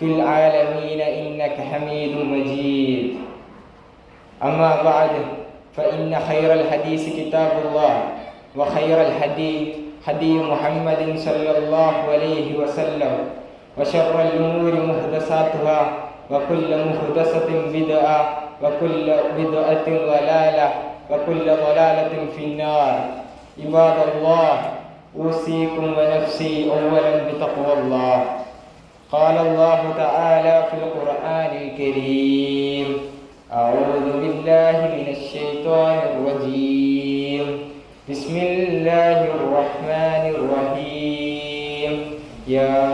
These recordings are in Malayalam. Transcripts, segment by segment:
في العالمين إنك حميد مجيد. أما بعد فإن خير الحديث كتاب الله وخير الحديث حديث محمد صلى الله عليه وسلم وشر الأمور محدثاتها وكل محدثة بدعة وكل بدعة ضلالة وكل ضلالة في النار. عباد الله أوصيكم ونفسي أولا بتقوى الله. قال الله تعالى في القرآن الكريم أعوذ بالله من الشيطان الرجيم. بسم الله الرحمن الرحيم. يا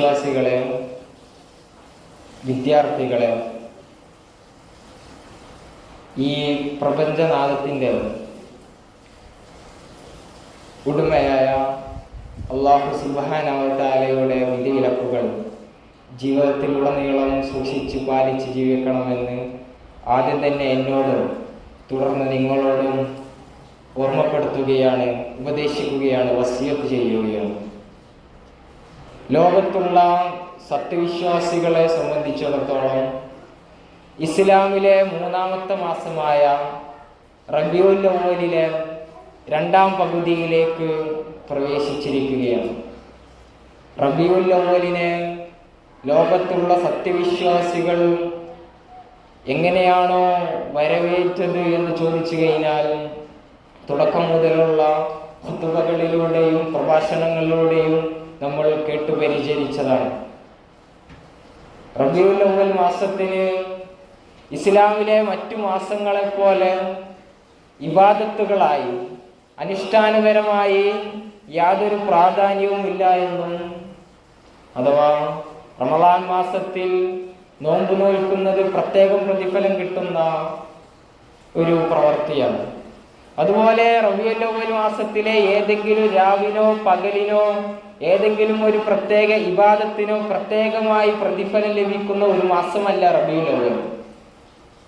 സത്യവിശ്വാസികളെ വിദ്യാർത്ഥികളെ ഈ പ്രപഞ്ചനാഥത്തിന്റെ ഉടമയായ അള്ളാഹു സുബാനവതാലയുടെ വിധിവിലക്കുകൾ ജീവിതത്തിലുടനീളം സൂക്ഷിച്ച് പാലിച്ച് ജീവിക്കണമെന്ന് ആദ്യം തന്നെ എന്നോട് തുടർന്ന് നിങ്ങളോടും ഓർമ്മപ്പെടുത്തുകയാണ് ഉപദേശിക്കുകയാണ് വസിയത്ത് ചെയ്യുകയാണ്. ലോകത്തുള്ള സത്യവിശ്വാസികളെ സംബന്ധിച്ചിടത്തോളം ഇസ്ലാമിലെ മൂന്നാമത്തെ മാസമായ റബിയുല്ലവലിലെ രണ്ടാം പകുതിയിലേക്ക് പ്രവേശിച്ചിരിക്കുകയാണ്. റബിയുല്ലവലിനെ ലോകത്തുള്ള സത്യവിശ്വാസികൾ എങ്ങനെയാണോ വരവേറ്റത് എന്ന് ചോദിച്ചു കഴിഞ്ഞാൽ തുടക്കം മുതലുള്ള കുത്തുവകളിലൂടെയും പ്രഭാഷണങ്ങളിലൂടെയും നമ്മൾ കേട്ടു പരിചരിച്ചതാണ്. മാസത്തിന് ഇസ്ലാമിലെ മറ്റു മാസങ്ങളെ പോലെ ഇബാദത്തുകളായി അനുഷ്ഠാനപരമായി യാതൊരു പ്രാധാന്യവും ഇല്ല എന്നും അഥവാ റമദാൻ മാസത്തിൽ നോമ്പ് നോൽക്കുന്നത് പ്രത്യേകം പ്രതിഫലം കിട്ടുന്ന ഒരു പ്രവൃത്തിയാണ്. അതുപോലെ റബിയുല്ലവൽ മാസത്തിലെ ഏതെങ്കിലും രാവിനോ പകലിനോ ഏതെങ്കിലും ഒരു പ്രത്യേക ഇബാദത്തിനോ പ്രത്യേകമായി പ്രതിഫലം ലഭിക്കുന്ന ഒരു മാസമല്ല റബിയുല്ലവൽ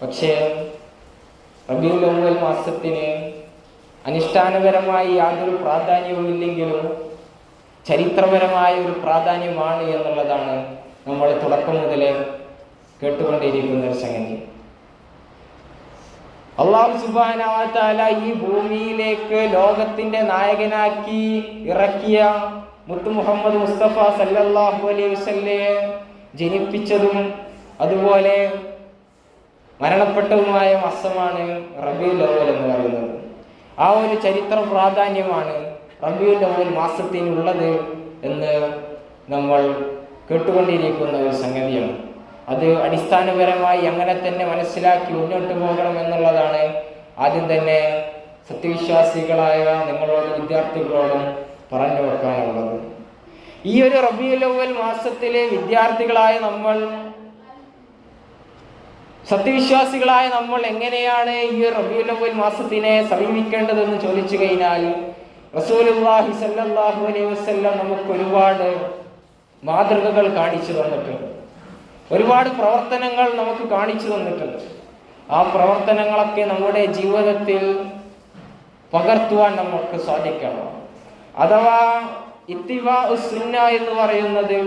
പക്ഷേ റബിയുല്ലവൽ മാസത്തിന് അനുഷ്ഠാനപരമായി യാതൊരു പ്രാധാന്യവും ഇല്ലെങ്കിലും ചരിത്രപരമായ ഒരു പ്രാധാന്യമാണ് എന്നുള്ളതാണ് നമ്മൾ തുടക്കം മുതലേ കേട്ടുകൊണ്ടിരിക്കുന്ന ഒരു സംഗതി. അള്ളാഹു സുബാന ഈ ഭൂമിയിലേക്ക് ലോകത്തിന്റെ നായകനാക്കി ഇറക്കിയ മുത്തു മുഹമ്മദ് മുസ്തഫ സല്ലല്ലാഹു അലൈഹി വസല്ലയെ ജനിപ്പിച്ചതും അതുപോലെ മരണപ്പെട്ടതുമായ മാസമാണ് റബിയുൽ അവൽ എന്ന് പറയുന്നത്. ആ ഒരു ചരിത്ര പ്രാധാന്യമാണ് റബിയുൽ അവൽ മാസത്തിനുള്ളത് എന്ന് നമ്മൾ കേട്ടുകൊണ്ടിരിക്കുന്ന ഒരു സംഗതിയാണ്. അത് അടിസ്ഥാനപരമായി അങ്ങനെ തന്നെ മനസ്സിലാക്കി മുന്നോട്ട് പോകണം എന്നുള്ളതാണ് ആദ്യം തന്നെ സത്യവിശ്വാസികളായ നിങ്ങളോട് വിദ്യാർത്ഥികളോടും പറഞ്ഞു വെക്കാനുള്ളത്. ഈ ഒരു റബിയുലവൽ മാസത്തിലെ വിദ്യാർത്ഥികളായ നമ്മൾ സത്യവിശ്വാസികളായ നമ്മൾ എങ്ങനെയാണ് ഈ അവൽ മാസത്തിനെ സമീപിക്കേണ്ടതെന്ന് ചോദിച്ചു കഴിഞ്ഞാൽ റസൂലുള്ളാഹി സല്ലല്ലാഹു അലൈഹി വസല്ലം നമുക്ക് ഒരുപാട് മാതൃകകൾ കാണിച്ചു തന്നിട്ടുണ്ട്. ഒരുപാട് പ്രവർത്തനങ്ങൾ നമുക്ക് കാണിച്ചു തന്നിട്ടുണ്ട്. ആ പ്രവർത്തനങ്ങളൊക്കെ നമ്മുടെ ജീവിതത്തിൽ പകർത്തുവാൻ നമുക്ക് സാധിക്കണം. അഥവാ ഇത്തിവ സുന്ന എന്ന് പറയുന്നത്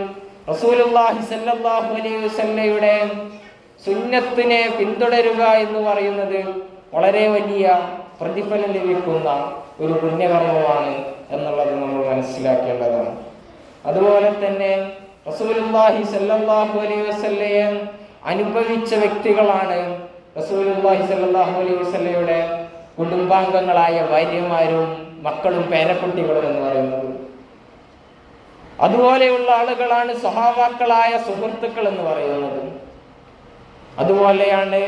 റസൂലുള്ളാഹി സല്ലല്ലാഹു അലൈഹി വസല്ലയുടെ സുന്നത്തിനെ പിന്തുടരുക എന്ന് പറയുന്നത് വളരെ വലിയ പ്രതിഫലം ലഭിക്കുന്ന ഒരു പുണ്യകർമ്മമാണ് എന്നുള്ളത് നമ്മൾ മനസ്സിലാക്കേണ്ടതാണ്. അതുപോലെ തന്നെ റസൂലുള്ളാഹി സല്ലല്ലാഹു അലൈഹി വസല്ലയെ അനുഭവിച്ച വ്യക്തികളാണ് റസൂലുള്ളാഹി സല്ലല്ലാഹു അലൈഹി വസല്ലയുടെ കുടുംബാംഗങ്ങളായ ഭാര്യമാരും മക്കളും പേരക്കുട്ടികളും എന്ന് പറയുന്നത്. അതുപോലെയുള്ള ആളുകളാണ് സ്വഭാവാക്കളായ സുഹൃത്തുക്കൾ എന്ന് പറയുന്നത്. അതുപോലെയാണ്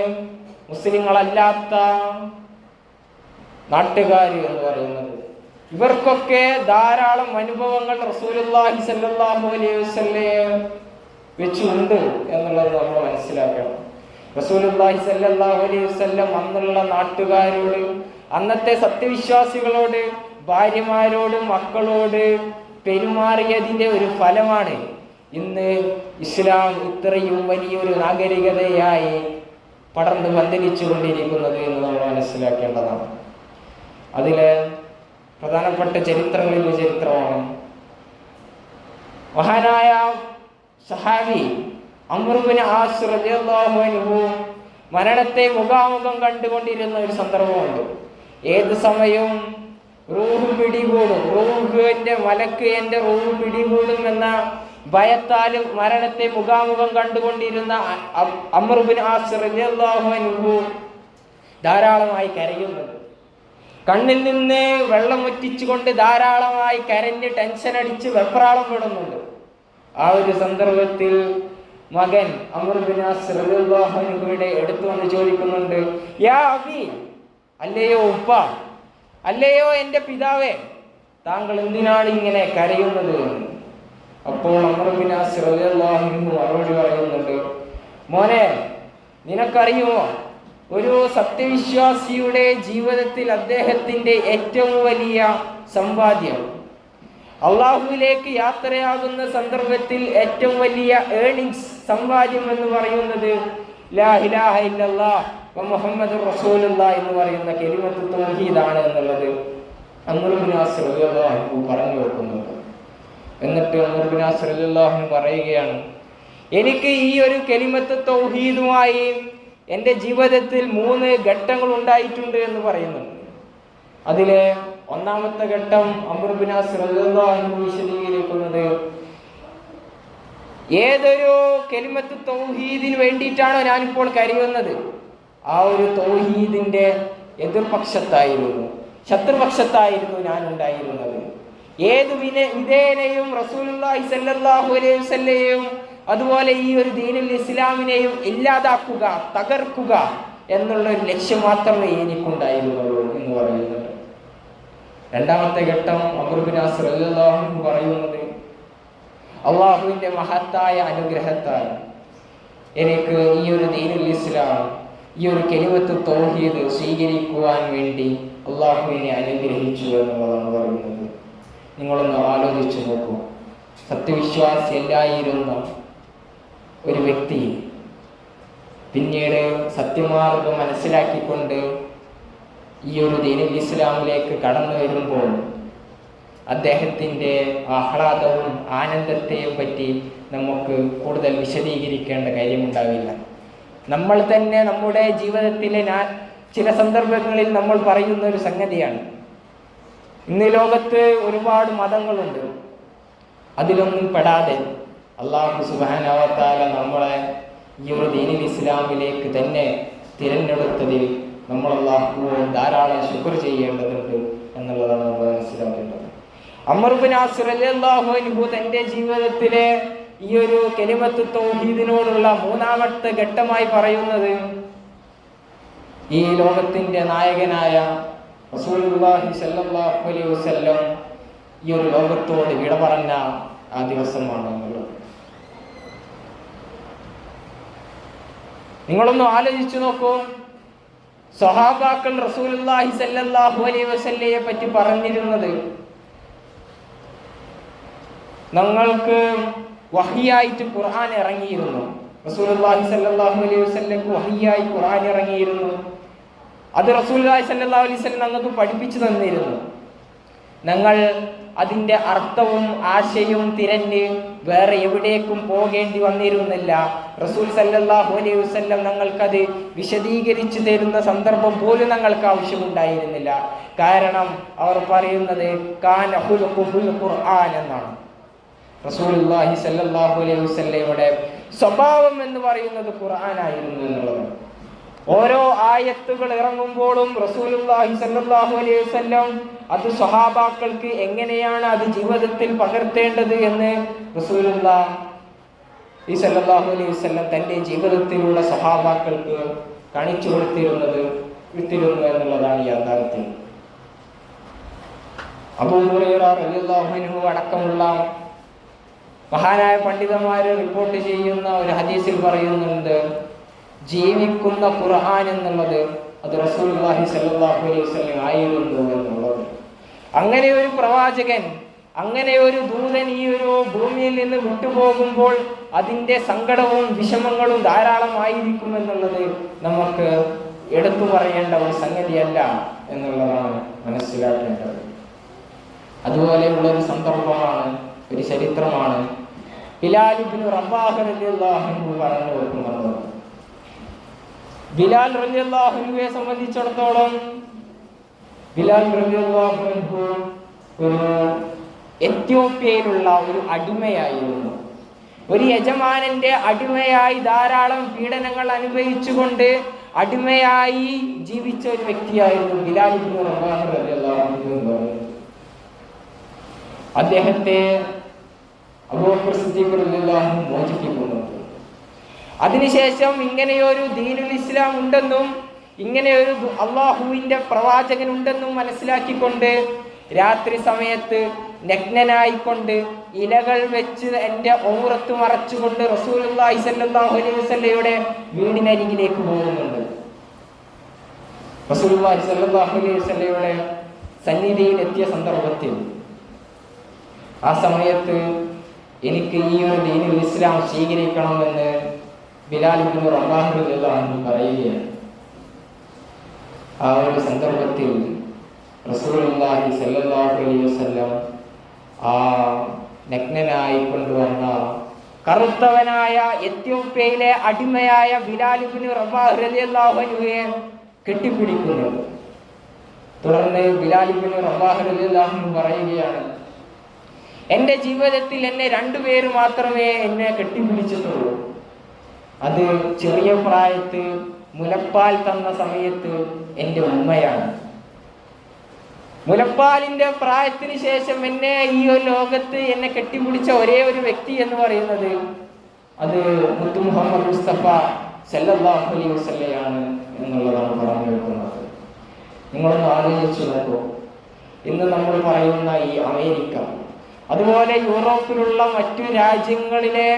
മുസ്ലിങ്ങളല്ലാത്ത നാട്ടുകാർ എന്ന് പറയുന്നത്. ഇവർക്കൊക്കെ ധാരാളം അനുഭവങ്ങൾ റസൂലുള്ളാഹി സല്ലല്ലാഹു അലൈഹി വസല്ലയെ വെച്ചുണ്ട് എന്നുള്ളത് നമ്മൾ മനസ്സിലാക്കണം. റസൂലുള്ളാഹി സല്ലല്ലാഹു അലൈഹി വസല്ലം അന്നുള്ള നാട്ടുകാരോട് അന്നത്തെ സത്യവിശ്വാസികളോട് ഭാര്യമാരോട് മക്കളോട് പെരുമാറിയതിന്റെ ഒരു ഫലമാണ് ഇന്ന് ഇസ്ലാം ഇത്രയും വലിയൊരു നാഗരികതയായി പടർന്ന് പന്തലിച്ചു കൊണ്ടിരിക്കുന്നത് എന്ന് നമ്മൾ മനസ്സിലാക്കേണ്ടതാണ്. അതിലെ പ്രധാനപ്പെട്ട ചരിത്രങ്ങളിൽ ചരിത്രമാണ്. മഹാനായ സഹാബി അമൃബിന് ആശ്രദ്ധാഹുവിനു മരണത്തെ മുഖാമുഖം കണ്ടുകൊണ്ടിരുന്ന ഒരു സന്ദർഭമുണ്ട്. ഏത് സമയവും റൂഹ് പിടികൂടും. റൂഹിന്റെ മലക്ക് എന്റെ റൂഹ് പിടികൂടും എന്ന ഭയത്താലും മരണത്തെ മുഖാമുഖം കണ്ടുകൊണ്ടിരുന്ന അമൃബിൻ ആശ്രദ്ധാഹുവിനു ധാരാളമായി കരയുന്നുണ്ട്. കണ്ണിൽ നിന്ന് വെള്ളം ഒറ്റിച്ചുകൊണ്ട് ധാരാളമായി കരഞ്ഞ് ടെൻഷൻ അടിച്ച് വെപ്രാളം വിടുന്നുണ്ട്. ആ ഒരു സന്ദർഭത്തിൽ മകൻ അമൃബിനാസ്ഹുയുടെ എടുത്തു വന്ന് ചോദിക്കുന്നുണ്ട് യാ അബി അല്ലയോ ഉപ്പ? അല്ലയോ എന്റെ പിതാവേ? താങ്കൾ എന്തിനാണ് ഇങ്ങനെ കരയുന്നത്. അപ്പോൾ അമൃബിനാസ് മറുപടി പറയുന്നുണ്ട് മോനെ നിനക്കറിയുമോ? ഒരു സത്യവിശ്വാസിയുടെ ജീവിതത്തിൽ അദ്ദേഹത്തിന്റെ ഏറ്റവും വലിയ സമ്പാദ്യം. അള്ളാഹുവിലേക്ക് യാത്രയാകുന്ന സന്ദർഭത്തിൽ ഏറ്റവും വലിയ ഏണിങ്സ് സമ്പാദ്യം എന്ന് പറയുന്നത് ലാ ഇലാഹ മുഹമ്മദ് റസൂലുള്ള എന്ന് പറയുന്ന കെലിമത്ത് എന്നുള്ളത് അമറുബിനാസ് റളിയല്ലാഹു പറഞ്ഞു വെക്കുന്നുണ്ട്. എന്നിട്ട് അമറുബിനാസ് റളിയല്ലാഹു പറയുകയാണ് എനിക്ക് ഈ ഒരു കെലിമത്ത് തൗഹീദുമായി എന്റെ ജീവിതത്തിൽ മൂന്ന് ഘട്ടങ്ങൾ ഉണ്ടായിട്ടുണ്ട് എന്ന് പറയുന്നുണ്ട് അതിലെ ഒന്നാമത്തെ ഘട്ടം അമൃബിനാസ് എന്ന് വിശദീകരിക്കുന്നത് ഏതൊരു കെലിമത്ത് തൗഹീദിന് വേണ്ടിയിട്ടാണോ ഞാനിപ്പോൾ കരുതുന്നത് ആ ഒരു തൗഹീദിന്റെ എതിർപക്ഷത്തായിരുന്നു ശത്രുപക്ഷത്തായിരുന്നു ഞാൻ ഉണ്ടായിരുന്നത് ഏത് വിന വിധേനയും റസൂലുള്ളാഹി സല്ലല്ലാഹു അലൈഹി വസല്ലയെയും അതുപോലെ ഈ ഒരു ദീനിൽ ഇസ്ലാമിനെയും ഇല്ലാതാക്കുക തകർക്കുക എന്നുള്ള ഒരു ലക്ഷ്യം മാത്രമേ എനിക്കുണ്ടായിരുന്നുള്ളൂ എന്ന് പറയുന്നുണ്ട്. രണ്ടാമത്തെ ഘട്ടം റളിയല്ലാഹു പറയുന്നത് അള്ളാഹുവിന്റെ മഹത്തായ അനുഗ്രഹത്താൽ എനിക്ക് ഈ ഒരു ദീനുൽ ഇസ്ലാം ഈ ഒരു കെലിവത്ത് തൗഹീദ് സ്വീകരിക്കുവാൻ വേണ്ടി അള്ളാഹുവിനെ അനുഗ്രഹിച്ചു എന്നുള്ളതാണ് പറയുന്നത്. നിങ്ങളൊന്ന് ആലോചിച്ചു നോക്കൂ. സത്യവിശ്വാസി അല്ലായിരുന്ന ഒരു വ്യക്തി പിന്നീട് സത്യമാർഗം മനസ്സിലാക്കിക്കൊണ്ട് ഈ ഒരു ദീനുൽ ഇസ്ലാമിലേക്ക് കടന്നു വരുമ്പോൾ അദ്ദേഹത്തിന്റെ ആഹ്ലാദവും ആനന്ദത്തെയും പറ്റി നമുക്ക് കൂടുതൽ വിശദീകരിക്കേണ്ട കാര്യമുണ്ടാവില്ല. നമ്മൾ തന്നെ നമ്മുടെ ജീവിതത്തിലെ ഞാൻ ചില സന്ദർഭങ്ങളിൽ നമ്മൾ പറയുന്ന ഒരു സംഗതിയാണ്. ഇന്ന് ലോകത്ത് ഒരുപാട് മതങ്ങളുണ്ട്. അതിലൊന്നും പെടാതെ അള്ളാഹു സുബാനാവത്താല നമ്മളെ ഈ ഒരു ദീനിൽ ഇസ്ലാമിലേക്ക് തന്നെ തിരഞ്ഞെടുത്തതിൽ നമ്മൾ അള്ളാഹുവോട് ധാരാളം ശുക്ർ ചെയ്യേണ്ടതുണ്ട് എന്നുള്ളതാണ് നമ്മൾ മനസ്സിലാക്കേണ്ടത്. അമർബിൻ അൻഹു തന്റെ ജീവിതത്തിലെ ഈ ഒരു കെലിമത്ത് തൗഹീദിനോടുള്ള മൂന്നാമത്തെ ഘട്ടമായി പറയുന്നത് ഈ ലോകത്തിന്റെ നായകനായ റസൂലുള്ളാഹി അലൈഹി വസല്ലം ഈ ഒരു ലോകത്തോട് വിട പറഞ്ഞ ആ ദിവസമാണ് എന്നുള്ളത് നിങ്ങളൊന്ന് ആലോചിച്ചു നോക്കൂ. സൊഹാബാക്കൾ റസൂലുള്ളാഹി സല്ലാഹു അലൈ വസല്ലയെ പറ്റി പറഞ്ഞിരുന്നത് ഞങ്ങൾക്ക് വഹിയായിട്ട് ഖുർആൻ ഇറങ്ങിയിരുന്നു. റസൂലുള്ളാഹി സല്ലാഹു അലൈഹി വസല്ലക്ക് വഹിയായി ഖുർആൻ ഇറങ്ങിയിരുന്നു. അത് റസൂലുള്ളാഹി സല്ലല്ലാഹു അലൈഹി വസല്ലം ഞങ്ങൾക്ക് പഠിപ്പിച്ചു തന്നിരുന്നു. ഞങ്ങൾ അതിന്റെ അർത്ഥവും ആശയവും തിരഞ്ഞ് വേറെ എവിടേക്കും പോകേണ്ടി വന്നിരുന്നില്ല. റസൂൽ സല്ലാഹു അലൈഹി വസ്ല്ലം ഞങ്ങൾക്കത് വിശദീകരിച്ചു തരുന്ന സന്ദർഭം പോലും ഞങ്ങൾക്ക് ആവശ്യമുണ്ടായിരുന്നില്ല. കാരണം അവർ പറയുന്നത് ഖുർആൻ എന്നാണ്. റസൂലുള്ളാഹി സല്ലാഹു അലൈഹി വസ്ല്ലയുടെ സ്വഭാവം എന്ന് പറയുന്നത് ഖുർആനായിരുന്നു എന്നുള്ളതാണ് ഓരോ ആയത്തുകൾ ഇറങ്ങുമ്പോഴും റസൂലുള്ളാഹി സല്ലല്ലാഹു അലൈഹി വസല്ലം അത് സ്വഹാബാക്കൾക്ക് എങ്ങനെയാണ് അത് ജീവിതത്തിൽ പകർത്തേണ്ടത് എന്ന് റസൂലുള്ള സല്ലല്ലാഹു അലൈഹി വസല്ലം തന്റെ ജീവിതത്തിലുള്ള സ്വഹാബാക്കൾക്ക് കാണിച്ചു കൊടുത്തിരുന്നത് വിട്ടിരുന്നു എന്നുള്ളതാണ് യാഥാർത്ഥ്യം. അബൂ ഹുറൈറ റളിയല്ലാഹു അൻഹു അടക്കമുള്ള മഹാനായ പണ്ഡിതന്മാര് റിപ്പോർട്ട് ചെയ്യുന്ന ഒരു ഹദീസിൽ പറയുന്നുണ്ട് ജീവിക്കുന്ന ഖുർആൻ എന്നുള്ളത് അത് റസൂലുള്ളാഹി സ്വല്ലല്ലാഹു അലൈഹി വസല്ലം ആയിരുന്നു എന്നുള്ളത് അങ്ങനെ ഒരു പ്രവാചകൻ അങ്ങനെ ഒരു ദൂതൻ ഈ ഒരു ഭൂമിയിൽ നിന്ന് വിട്ടുപോകുമ്പോൾ അതിന്റെ സങ്കടവും വിഷമങ്ങളും ധാരാളമായിരിക്കും എന്നുള്ളത് നമുക്ക് എടുത്തു പറയേണ്ട ഒരു സംഗതിയല്ല എന്നുള്ളതാണ് മനസ്സിലാക്കേണ്ടത്. അതുപോലെയുള്ള ഒരു സന്ദർഭമാണ് ഒരു ചരിത്രമാണ് ബിലാലിബിന് റബ്ബാഹ് പറഞ്ഞു വെക്കുന്നത് ബിലാൽ റളിയല്ലാഹുവിനെ സംബന്ധിച്ചിടത്തോളം ബിലാൽ റളിയല്ലാഹു അൻഹു ഒരു എത്യോപ്യയിലുള്ള ഒരു അടിമയായിരുന്നു. ഒരു യജമാനന്റെ അടിമയായി ധാരാളം പീഡനങ്ങൾ അനുഭവിച്ചുകൊണ്ട് അടിമയായി ജീവിച്ച ഒരു വ്യക്തിയായിരുന്നു ബിലാൽ അദ്ദേഹത്തെ അബൂബക്കർ സിദ്ദീഖ് മോചിപ്പിക്കുന്നുണ്ട് അതിനുശേഷം ഇങ്ങനെയൊരു ദീനുൽ ഇസ്ലാം ഉണ്ടെന്നും ഇങ്ങനെയൊരു അള്ളാഹുവിന്റെ ഉണ്ടെന്നും മനസ്സിലാക്കിക്കൊണ്ട് രാത്രി സമയത്ത് നഗ്നനായിക്കൊണ്ട് ഇലകൾ വെച്ച് എന്റെ ഓറത്ത് മറച്ചുകൊണ്ട് റസൂലുള്ളാഹി സ്വല്ലല്ലാഹു അലൈഹി വീടിനരികിലേക്ക് പോകുന്നുണ്ട്. സ്വല്ലല്ലാഹു അലൈഹി വസല്ലയുടെ സന്നിധിയിൽ എത്തിയ സന്ദർഭത്തിൽ ആ സമയത്ത് എനിക്ക് ഈ ഒരു ദീനുൽ ഇസ്ലാം സ്വീകരിക്കണമെന്ന് റളിയല്ലാഹു അൻഹു പറയുകയാണ്. ആ ഒരു സന്ദർഭത്തിൽ റസൂലുല്ലാഹി സല്ലല്ലാഹു അലൈഹി വസല്ലം ആ നഗ്നനായി കൊണ്ടുവന്ന കറുത്തവനായ എത്യോപ്യയിലെ അടിമയായ റളിയല്ലാഹു അൻഹുയെ കെട്ടിപ്പിടിക്കുന്നു തുടർന്ന് റളിയല്ലാഹു അൻഹു പറയുകയാണ് എന്റെ ജീവിതത്തിൽ എന്നെ രണ്ടുപേര് മാത്രമേ എന്നെ കെട്ടിപ്പിടിച്ചിട്ടുള്ളൂ. അത് ചെറിയ പ്രായത്ത് മുലപ്പാൽ തന്ന സമയത്ത് എന്റെ ഉമ്മയാണ്. മുലപ്പാലിന്റെ പ്രായത്തിന് ശേഷം എന്നെ ഈ ലോകത്ത് എന്നെ കെട്ടിപ്പിടിച്ച ഒരേ ഒരു വ്യക്തി എന്ന് പറയുന്നത് അത് മുത്തു മുഹമ്മദ് മുസ്തഫ സല്ലല്ലാഹു അലൈഹി വസല്ലയാണ് എന്നുള്ളതാണ് പറഞ്ഞു വെക്കുന്നത് നിങ്ങളൊന്ന് ആലോചിച്ചു നോക്കൂ. ഇന്ന് നമ്മൾ പറയുന്ന ഈ അമേരിക്ക അതുപോലെ യൂറോപ്പിലുള്ള മറ്റു രാജ്യങ്ങളിലെ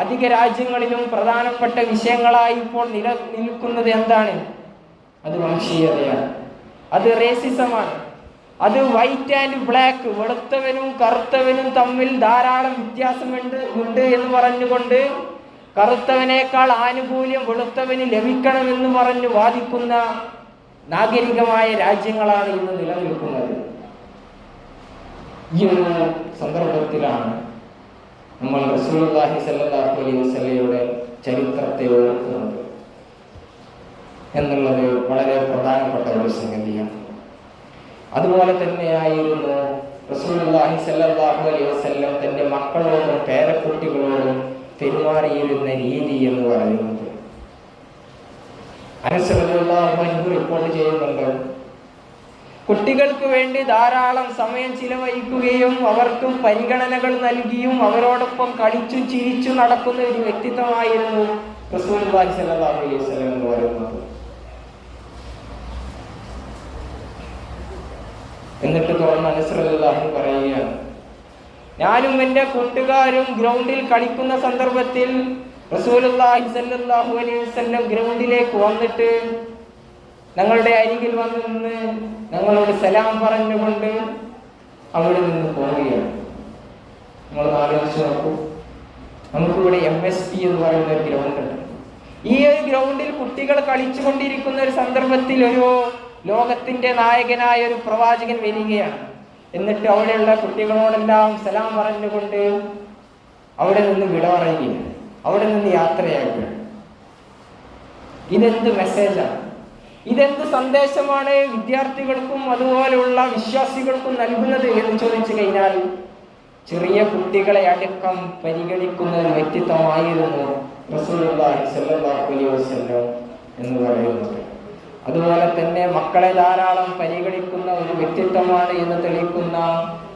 അധിക രാജ്യങ്ങളിലും പ്രധാനപ്പെട്ട വിഷയങ്ങളായി ഇപ്പോൾ നിലനിൽക്കുന്നത് എന്താണ്? അത് വംശീയതയാണ്. അത് റേസിസമാണ് അത് വൈറ്റ് ആൻഡ് ബ്ലാക്ക് വെളുത്തവനും കറുത്തവനും തമ്മിൽ ധാരാളം വ്യത്യാസമുണ്ട് ഉണ്ട് എന്ന് പറഞ്ഞുകൊണ്ട് കറുത്തവനേക്കാൾ ആനുകൂല്യം വെളുത്തവന് ലഭിക്കണമെന്ന് പറഞ്ഞു വാദിക്കുന്ന നാഗരികമായ രാജ്യങ്ങളാണ് ഇന്ന് നിലനിൽക്കുന്നത്. ഈ ഒരു സന്ദർഭത്തിലാണ് നമ്മൾ റസൂലുള്ളാഹി സല്ലാഹു അലൈ വസ്ലയുടെ ചരിത്രത്തെ ഓർക്കുന്നത് എന്നുള്ളത് വളരെ പ്രധാനപ്പെട്ട ഒരു സംഗതിയാണ്. അതുപോലെ തന്നെയായിരുന്നു റസൂലുള്ളാഹി സല്ലാഹു അലൈ വസ്ലം തന്റെ മക്കളോടും പേരക്കുട്ടികളോടും പെരുമാറിയിരുന്ന രീതി എന്ന് പറയുന്നത്. അനുസരിച്ചുള്ള റിപ്പോർട്ട് ചെയ്യുന്നുണ്ട്. കുട്ടികൾക്ക് വേണ്ടി ധാരാളം സമയം ചിലവഴിക്കുകയും അവർക്കും പരിഗണനകൾ നൽകിയും അവരോടൊപ്പം കളിച്ചു ചിരിച്ചു നടക്കുന്ന ഒരു വ്യക്തിത്വമായിരുന്നു എന്നിട്ട് തുറന്ന് അനുസൃതല്ലാഹു പറയുകയാണ് ഞാനും എന്റെ കൂട്ടുകാരും ഗ്രൗണ്ടിൽ കളിക്കുന്ന സന്ദർഭത്തിൽ സല്ലല്ലാഹു അലൈഹി വസല്ലം ഗ്രൗണ്ടിലേക്ക് വന്നിട്ട് ഞങ്ങളുടെ അരികിൽ വന്ന് നിന്ന് ഞങ്ങളോട് സലാം പറഞ്ഞുകൊണ്ട് അവിടെ നിന്ന് പോവുകയാണ്. നമ്മൾ ആലോചിച്ച് നോക്കൂ നമുക്കിവിടെ എം എസ് പി എന്ന് പറയുന്ന ഒരു ഗ്രൗണ്ട് ഉണ്ട്. ഈ ഒരു ഗ്രൗണ്ടിൽ കുട്ടികൾ കളിച്ചുകൊണ്ടിരിക്കുന്ന ഒരു സന്ദർഭത്തിൽ ഒരു ലോകത്തിന്റെ നായകനായ ഒരു പ്രവാചകൻ വരികയാണ്. എന്നിട്ട് അവിടെയുള്ള കുട്ടികളോടെല്ലാം സലാം പറഞ്ഞുകൊണ്ട് അവിടെ നിന്ന് വിട പറയുകയാണ്. അവിടെ നിന്ന് യാത്രയാക്കുക ഇതെന്ത് മെസ്സേജാണ് ഇതെന്ത് സന്ദേശമാണ് വിദ്യാർത്ഥികൾക്കും അതുപോലെയുള്ള വിശ്വാസികൾക്കും നൽകുന്നത് എന്ന് ചോദിച്ചു കഴിഞ്ഞാൽ ചെറിയ കുട്ടികളെ അടക്കം പരിഗണിക്കുന്ന ഒരു വ്യക്തിത്വമായിരുന്നു എന്ന് പറയുന്നത്. അതുപോലെ തന്നെ മക്കളെ ധാരാളം പരിഗണിക്കുന്ന ഒരു വ്യക്തിത്വമാണ് എന്ന് തെളിയിക്കുന്ന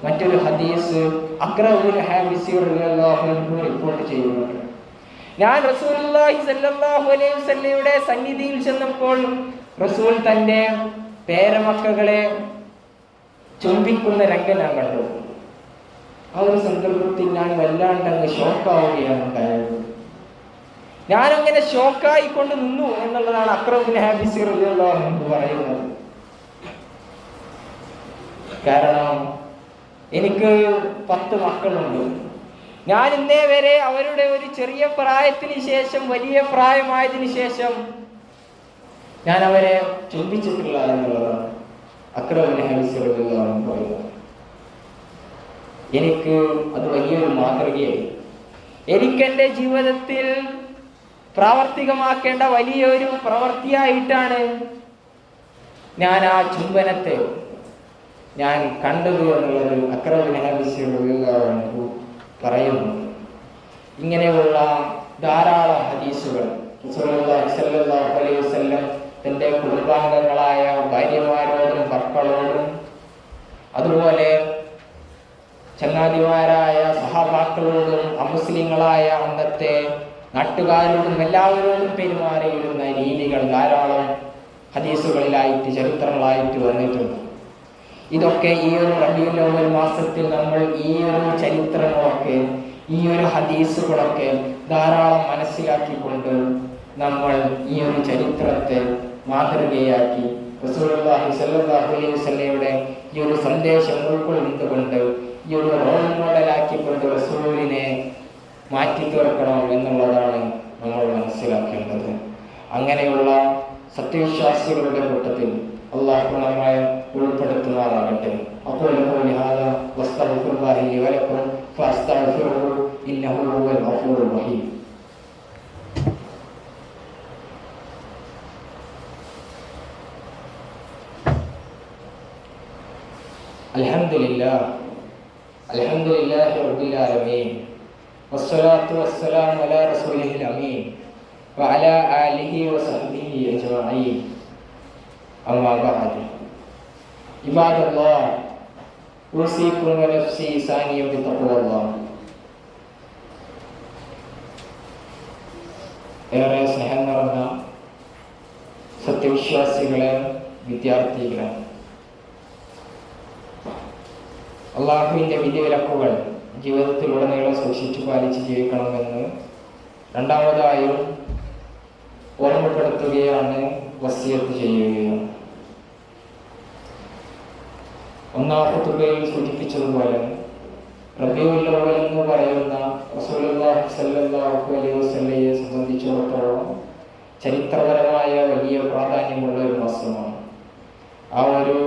മറ്റൊരു ഹദീസ് റിപ്പോർട്ട് ചെയ്യുന്നുണ്ട്. ഞാൻ റസൂൽ അലൈഹി സന്നിധിയിൽ ചെന്നപ്പോൾ റസൂൽ തന്റെ പേരമക്കളെ ചുംബിക്കുന്ന രംഗം ഞാൻ കണ്ടു. ആ ഒരു സന്ദർഭത്തിൽ ഞാൻ വല്ലാണ്ട് അങ്ങ് ഷോക്കാവുകയാണ് ഉണ്ടായത്. ഞാനങ്ങനെ ഷോക്കായി കൊണ്ട് നിന്നു എന്നുള്ളതാണ് അക്രമിന് ഹാബിസി എന്ന് പറയുന്നത്. കാരണം എനിക്ക് പത്ത് മക്കളുണ്ട്. ഞാൻ ഇന്നേ വരെ അവരുടെ ഒരു ചെറിയ പ്രായത്തിന് ശേഷം വലിയ പ്രായമായതിനു ശേഷം ഞാൻ അവരെ ചിന്തിച്ചിട്ടില്ല എന്നുള്ളതാണ് അക്രമിന് ഹാബിസി പറയുന്നത് എനിക്ക് അത് വലിയൊരു മാതൃകയായി. എനിക്കെന്റെ ജീവിതത്തിൽ പ്രാവർത്തികമാക്കേണ്ട വലിയൊരു പ്രവൃത്തിയായിട്ടാണ് ഞാൻ ആ ചുംബനത്തെ ഞാൻ കണ്ടത് എന്നുള്ളത് അക്രമിനഹബിസിയുടെ പറയുന്നു. ഇങ്ങനെയുള്ള ധാരാളം ഹദീസുകൾ. സല്ലല്ലാഹു അലൈഹി വസല്ലം തന്റെ കുടുംബാംഗങ്ങളായ ഭാര്യമാരോടും മക്കളോടും അതുപോലെ ചങ്ങാതിമാരായ സഹാബാക്കളോടും അമുസ്ലിങ്ങളായ അന്നത്തെ നാട്ടുകാരോടും എല്ലാവരോടും പെരുമാറിയിരുന്ന രീതികൾ ധാരാളം ഹദീസുകളിലായിട്ട് ചരിത്രങ്ങളായിട്ട് വന്നിട്ടുണ്ട്. ഇതൊക്കെ ഈ ഒരു റബിയുൽ മാസത്തിൽ നമ്മൾ ഈ ഒരു ചരിത്രങ്ങളൊക്കെ ഈ ഒരു ഹദീസുകളൊക്കെ ധാരാളം മനസ്സിലാക്കിക്കൊണ്ട് നമ്മൾ ഈ ഒരു ചരിത്രത്തെ മാതൃകയാക്കി. റസൂലി ഈ ഒരു സന്ദേശം ഉൾക്കൊള്ളിച്ചുകൊണ്ട് ഈ ഒരു റോൾ മോഡലാക്കിക്കൊണ്ട് റസൂലിനെ മാറ്റി തീർക്കണം എന്നുള്ളതാണ് നമ്മൾ മനസ്സിലാക്കേണ്ടത്. അങ്ങനെയുള്ള സത്യവിശ്വാസികളുടെ കൂട്ടത്തിൽ അള്ളാഹു നമ്മെ ഉൾപ്പെടുത്തുമാറാകട്ടെ. അപ്പോൾ വസ്തു ഇന്നഹു റഹീം. الحمد لله الحمد لله رب العالمين والصلاة والسلام على رسوله الأمين وعلى آله وصحبه أجمعين أما بعد عباد الله أوصيكم ونفسي ثانيا بتقوى الله ഏറെ സ്നേഹം നിറഞ്ഞ സത്യവിശ്വാസികളെ വിദ്യാർത്ഥികളെ അള്ളാഹുവിന്റെ വിധിവിലക്കുകൾ ജീവിതത്തിലുടനീളം സൂക്ഷിച്ചു പാലിച്ച് ജീവിക്കണമെന്ന് രണ്ടാമതായും ഓർമ്മപ്പെടുത്തുകയാണ് വസിയത്ത് ചെയ്യുകയാണ് ഒന്നാമത്തുകയിൽ സൂചിപ്പിച്ചതുപോലെ റബിയുൽ അവൽ എന്ന് പറയുന്ന റസൂലുള്ളാഹി അലൈഹി സംബന്ധിച്ചിടത്തോളം ചരിത്രപരമായ വലിയ പ്രാധാന്യമുള്ള ഒരു മാസമാണ്. ആ ഒരു